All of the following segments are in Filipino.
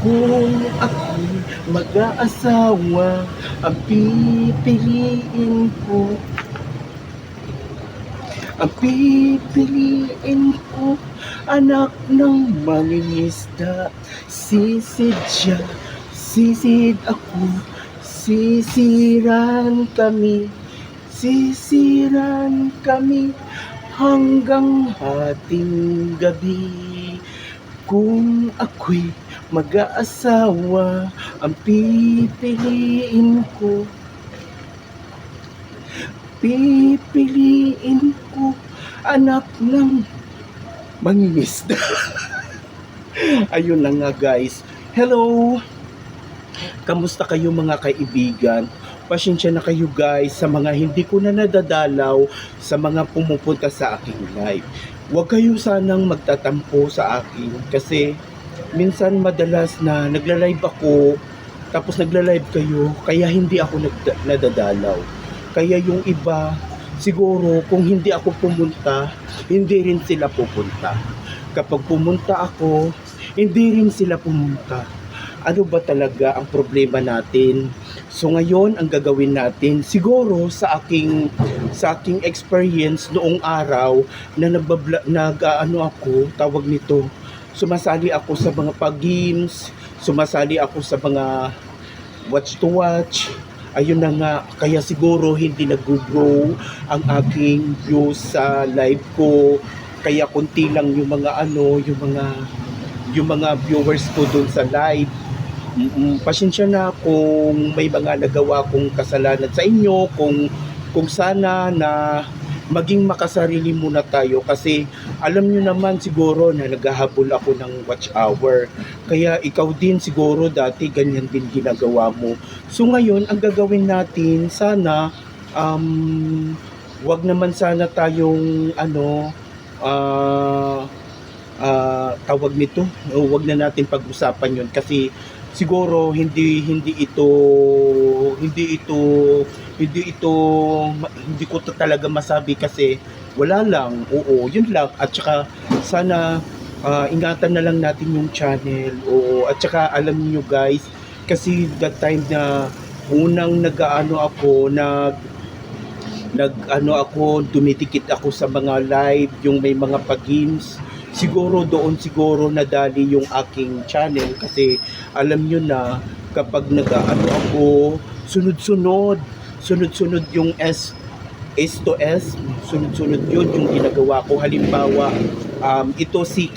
Kung ako'y mag-aasawa, ang pipiliin ko pipiliin ko anak ng mangingisda. Sisid siya sisid ako. Sisiran kami sisiran kami hanggang hating gabi. Kung ako'y mag-aasawa ang pipiliin ko pipiliin ko anak ng mangingisda. Ayun na nga guys. Hello! Kamusta kayo mga kaibigan? Pasensya na kayo guys sa mga hindi ko na nadadalaw sa mga pumupunta sa aking live. Huwag kayo sanang magtatampo sa akin kasi minsan madalas na nagla-live ako tapos nagla-live kayo kaya hindi ako nagda- nadadalaw. Kaya yung iba, siguro kung hindi ako pumunta, hindi rin sila pupunta. Kapag pumunta ako, hindi rin sila pumunta. Ano ba talaga ang problema natin? So ngayon ang gagawin natin siguro sa aking sa aking experience noong araw na nagbabla, nag ano ako tawag nito sumasali ako sa mga pag-games, sumasali ako sa mga watch to watch, ayun na nga, kaya siguro hindi nag-grow ang aking views sa live ko. Kaya konti lang yung mga ano, yung mga yung mga viewers ko doon sa live. Mm, pasensya na kung may mga nagawa kong kasalanan sa inyo, kung kung sana na maging makasarili muna tayo kasi alam nyo naman siguro na naghahabol ako ng watch hour. Kaya ikaw din siguro dati ganyan din ginagawa mo. So ngayon, ang gagawin natin, sana, um, wag naman sana tayong, ano, ah, ah, tawag nito, o wag na natin pag-usapan yon kasi siguro hindi hindi ito hindi ito hindi ito hindi ko to talaga masabi kasi wala lang. Oo yun lang. At saka sana ah, ingatan na lang natin yung channel. Oo at saka alam niyo guys kasi that time na unang nag-ano ako nag nag ano ako dumitikit ako sa mga live yung may mga pag-games siguro doon siguro nadali yung aking channel kasi alam nyo na kapag nag-ano ako sunod-sunod. Sunod-sunod yung S S to S. Sunod-sunod yun yung ginagawa ko. Halimbawa um, ito si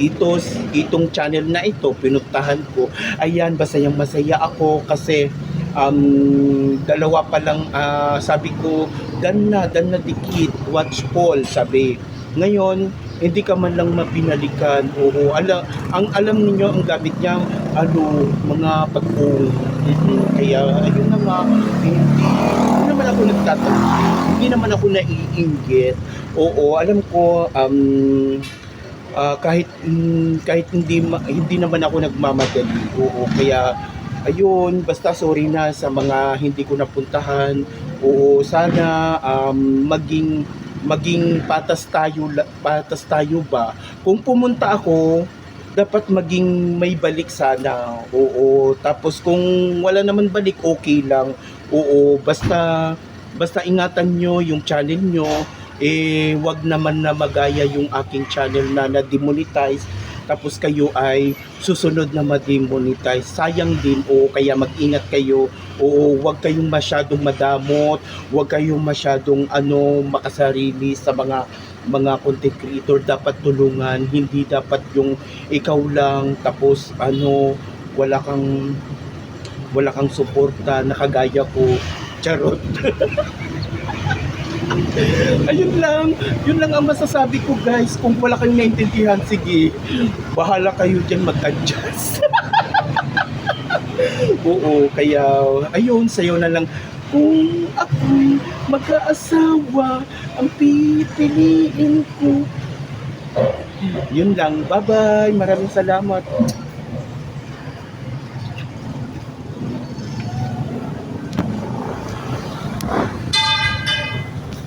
ito itong channel na ito pinuntahan ko. Ayan masayang masaya ako kasi um, dalawa pa lang ah, sabi ko dan na dan na dikit watch Paul sabi. Ngayon hindi ka man lang mapinalikan. Oo ala, ang alam niyo ang gamit niya ano mga pagpong kaya ayun na nga hindi, hindi naman ako nagtatanong. Hindi naman ako naiinggit. Oo alam ko um, ah, kahit mm, kahit hindi ma- hindi naman ako nagmamadali. Oo kaya ayun basta sorry na sa mga hindi ko napuntahan. Oo sana um, maging maging patas tayo patas tayo ba? Kung pumunta ako dapat maging may balik sana. Oo tapos kung wala naman balik okay lang. Oo basta basta ingatan nyo yung channel nyo eh wag naman na magaya yung aking channel na na-demonetize tapos kayo ay susunod na ma-demonetize sayang din oo kaya mag-ingat kayo. Oo wag kayong masyadong madamot. Wag kayong masyadong ano makasarili sa mga mga content creator. Dapat tulungan hindi dapat yung ikaw lang. Tapos ano wala kang wala kang suporta. Nakagaya ko. Charot ayun lang yun lang ang masasabi ko guys kung wala kang naintindihan sige bahala kayo dyan mag-adjust oo kaya ayun sayo na lang kung ako'y mag-aasawa ang pipiliin ko Yun lang. Bye-bye. Maraming salamat.